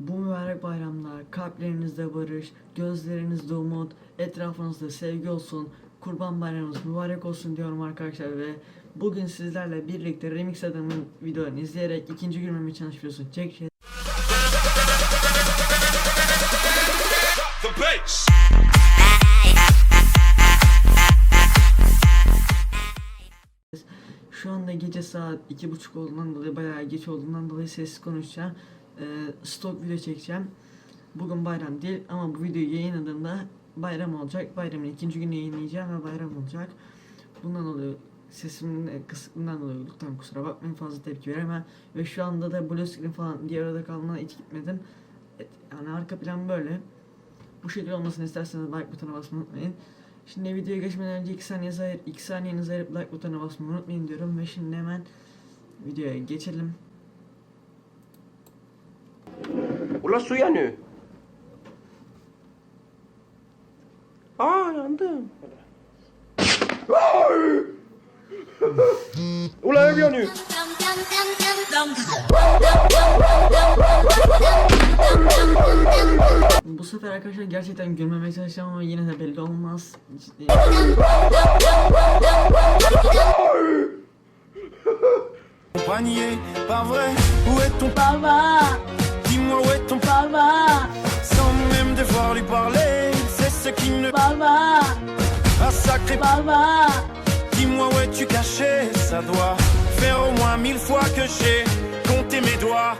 Bu mübarek bayramda kalplerinizde barış, gözlerinizde umut, etrafınızda sevgi olsun. Kurban bayramınız mübarek olsun diyorum arkadaşlar ve bugün sizlerle birlikte Remix Adam'ın videolarını izleyerek ikinci günümü çalışıyorsun. Çek şey. Şu anda gece saat iki buçuk olduğundan dolayı bayağı geç olduğundan dolayı sessiz konuşacağım. Ee, stok video çekeceğim. Bugün bayram değil ama bu videoyu yayınladığımda bayram olacak. Bayramın ikinci günü yayınlayacağım ve bayram olacak. Bundan dolayı sesimin e, kısıklığından dolayı lütfen kusura bakmayın fazla tepki veremem. Ve şu anda da blue screen falan diğer arada kalmana hiç gitmedim. Et, yani arka plan böyle. Bu şekilde olmasını isterseniz like butonuna basmayı unutmayın. Şimdi videoya geçmeden önce 2 saniyenizi ayır, 2 saniyenizi ayırıp like butonuna basmayı unutmayın diyorum ve şimdi hemen videoya geçelim. Ula su yanıyor. Aa yandım. Ula ev yanıyor. Bu sefer arkadaşlar gerçekten gülmemeye çalışacağım ama yine de belli olmaz. Ciddi. Panier, pas vrai Où est ton Baba, Où est ton baba, Sans même devoir lui parler C'est ce qui ne baba, pas sacré baba. Dis-moi où es-tu caché Ça doit faire au moins mille fois que j'ai compté mes doigts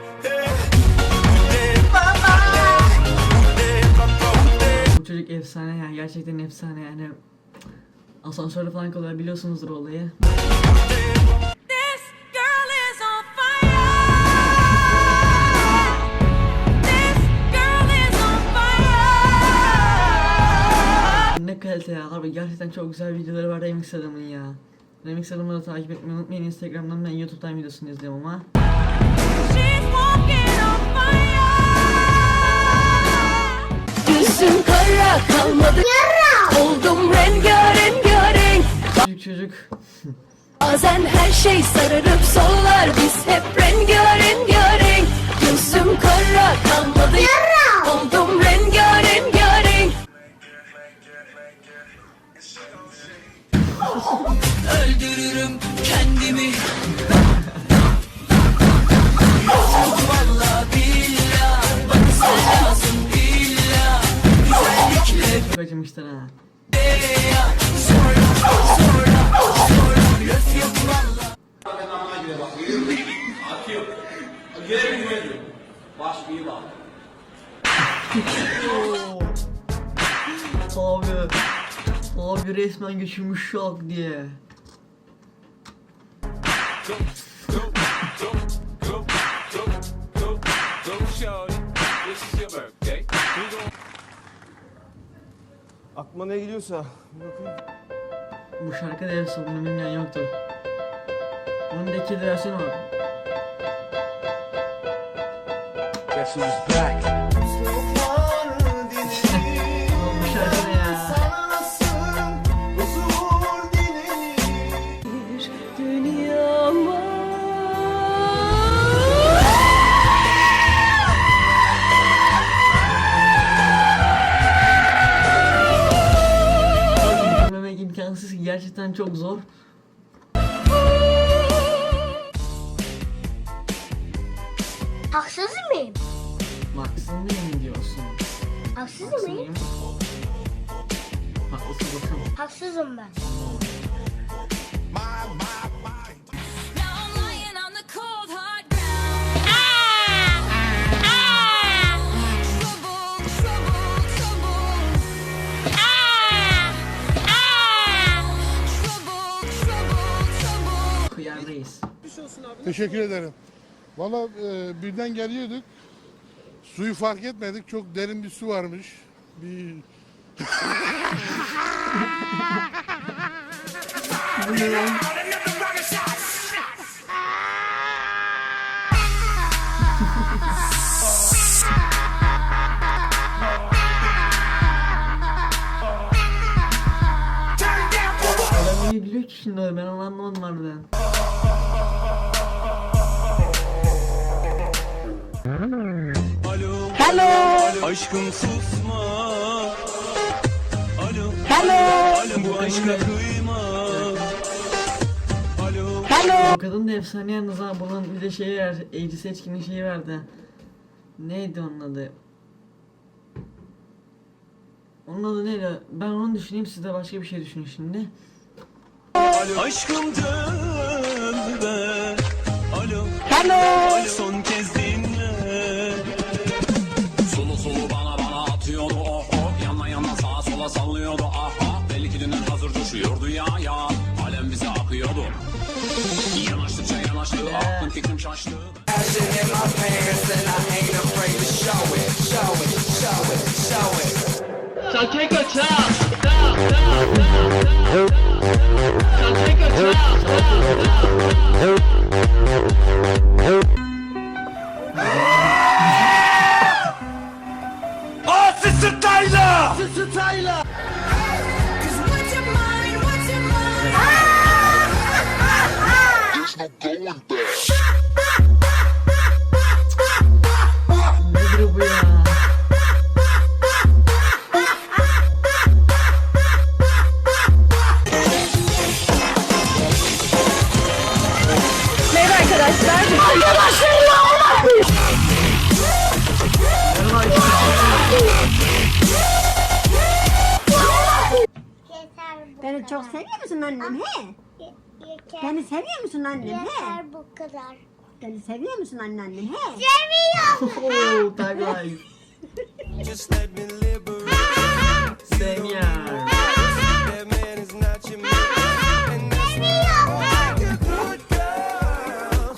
Bu çocuk efsane ya gerçekten efsane yani. Asansörde falan kalıyor biliyorsunuzdur olayı. Harbi gerçekten çok güzel videoları var Remix adamın ya. Remix adamı da takip etmeyi unutmayın. Instagram'dan ben YouTube'dan videosunu izliyorum ama. She's walking on fire. Yüzüm kara kalmadı. Oldum rengarenk renk Çocuk. Çocuk. Bazen her şey sararıp sollar. Biz hep rengarenk renk Yüzüm kara kalmadı. Oldum rengarenk Acımışlar ha. Abi, abi resmen geçirmiş şok diye. Aklıma ne geliyorsa. Bakın. Bu şarkı da efsane bunu bilmeyen yoktur. Onun da iki versiyonu var. Guess who's back? İmkansız ki gerçekten çok zor. Haksız mıyım? Değil mi diyorsun? Haksız Haksın mıyım? mıyım? Haklısın bakalım. Haksızım ben. Teşekkür ederim. Valla e, birden geliyorduk. Suyu fark etmedik. Çok derin bir su varmış. Bir Adam iyi biliyor ki şimdi ben onu anlamadım harbiden. Alo Aşkım susma. Alo. Alo bu aşka kıyma. Alo. O kadın da efsane yalnız ha. Bunun bir de şeyi var. Ece Seçkin'in şeyi vardı. Neydi onun adı? Onun adı neydi? Ben onu düşüneyim siz de başka bir şey düşünün şimdi. Aşkım dön be. Alo. Alo Passion in my pants and I ain't afraid to show it, show it, show it, show it. So take a time. So take a. Oh, Sister going back. Beni çok seviyor musun annem he? Yeter, Beni seviyor musun annem he? yeter bu kadar. Beni seviyor musun anneannem he? Seviyorum. Oo, tagline. Just let me liberate Sen ya. That man is not your man And that's why I like a good girl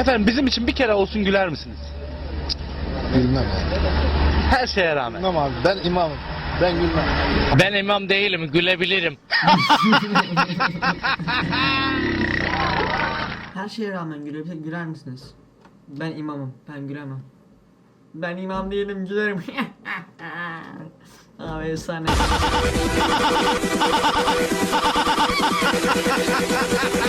Efendim bizim için bir kere olsun güler misiniz? Bilmem. Her şeye rağmen. Bilmem abi ben imamım. Ben gülmem. Ben imam değilim, gülebilirim. Her şeye rağmen gülebilir, güler misiniz? Ben imamım, ben gülemem. Ben imam değilim, gülerim. Abi efsane.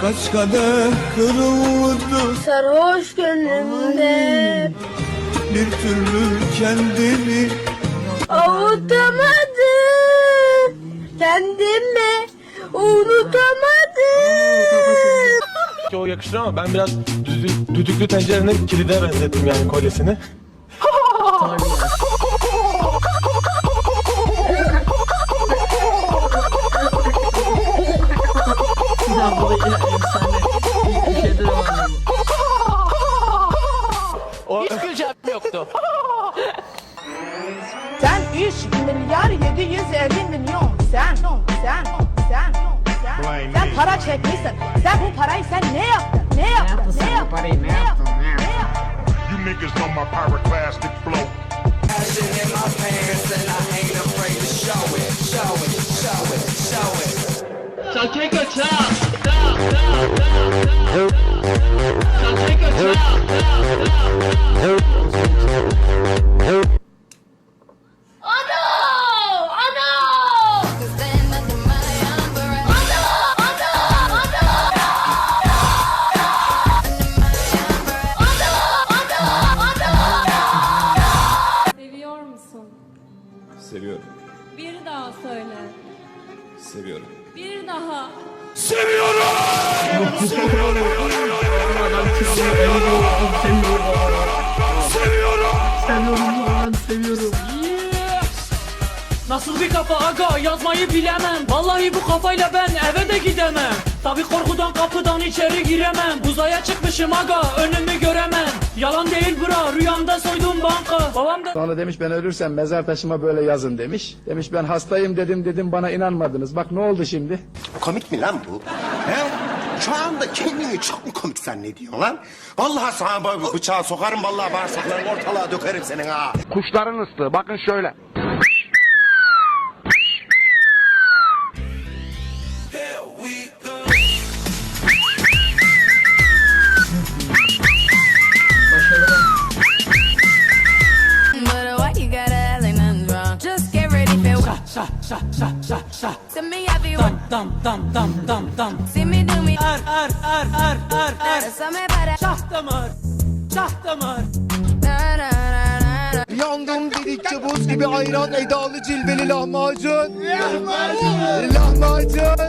Kaç kadeh kırıldı Sarhoş gönlümde Bir türlü kendini avutamadım kendimi unutamadım. O yakışır ama ben biraz düdük, düdüklü tencerenin kilide benzettim yani kolyesini. Cause then nothing my umbrella. Seviyor musun? Seviyorum. Bir daha söyle. Seviyorum. Bir daha. Seviyorum. Lan seviyorum. Nasıl bir kafa aga yazmayı bilemem. Vallahi bu kafayla ben eve de gidemem Tabi korkudan kapıdan içeri giremem Uzaya çıkmışım aga önümü göremem Yalan değil bura rüyamda soydum banka Babam da Sonra demiş ben ölürsem mezar taşıma böyle yazın demiş. Demiş ben hastayım dedim dedim bana inanmadınız. Bak ne oldu şimdi? Komik mi lan bu? He? Şu anda kendini çok mu komik zannediyorsun lan? Vallahi sana bıçağı sokarım vallahi bağırsaklarını ortalığa dökerim senin ha. Kuşların ıslığı bakın şöyle. Şah şah şah şah şah. To me, everyone. Dam dam dam dam dam dam See me do me. Er er er Eso me para. Şah damar Şah damar. Yandım dedikçe buz gibi ayran Edalı cilveli lahmacun. Lahmacun. Lahmacun.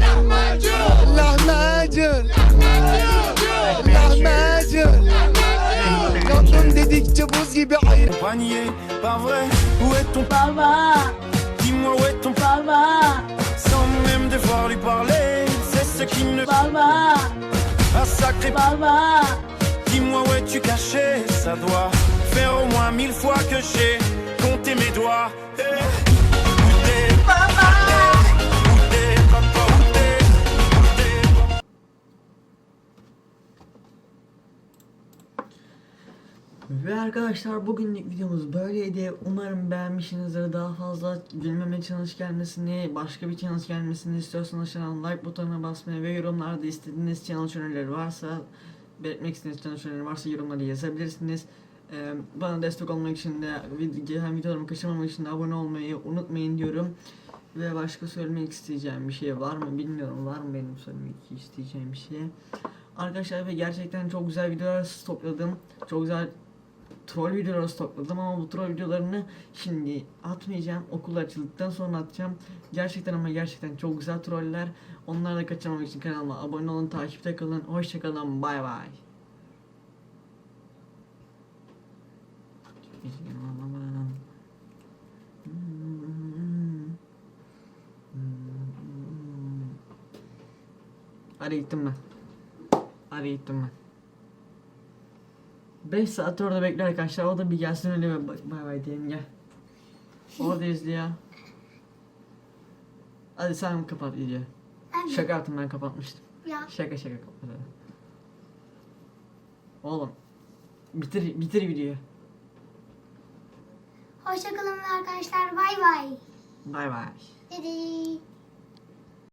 Lahmacun. Lahmacun. Yandım dedikçe buz gibi ayran. Panier, pas vrai, où est ton Baba, Sans même devoir lui parler C'est ce qui ne pas sacré baba. Dis-moi où es-tu caché? Ça doit faire au moins mille fois que j'ai compté mes doigts Ve arkadaşlar bugünlük videomuz böyleydi. Umarım beğenmişsinizdir. Daha fazla gülmeme challenge gelmesini, başka bir challenge gelmesini istiyorsanız aşağıdan like butonuna basmayı ve yorumlarda istediğiniz challenge önerileri varsa belirtmek istediğiniz challenge önerileri varsa yorumları yazabilirsiniz. Ee, bana destek olmak için de gelen videolarımı kaçırmamak için de abone olmayı unutmayın diyorum. Ve başka söylemek isteyeceğim bir şey var mı bilmiyorum. Var mı benim söylemek isteyeceğim bir şey? Arkadaşlar ve gerçekten çok güzel videolar stokladım. Çok güzel troll videoları stokladım ama bu troll videolarını şimdi atmayacağım. Okul açıldıktan sonra atacağım. Gerçekten ama gerçekten çok güzel troller. Onları da kaçırmamak için kanalıma abone olun, takipte kalın. Hoşçakalın, bay bay. Hadi gittim ben. Hadi gittim ben. 5 saat orada bekle arkadaşlar. O da bir gelsin öyle bir bay bay diyelim gel. Orada izliyor. Hadi sen kapat videoyu. Şaka yaptım ben kapatmıştım. Ya. Şaka şaka kapat. Oğlum. Bitir bitir videoyu. Hoşçakalın arkadaşlar. Bay bay. Bay bay. Dedi.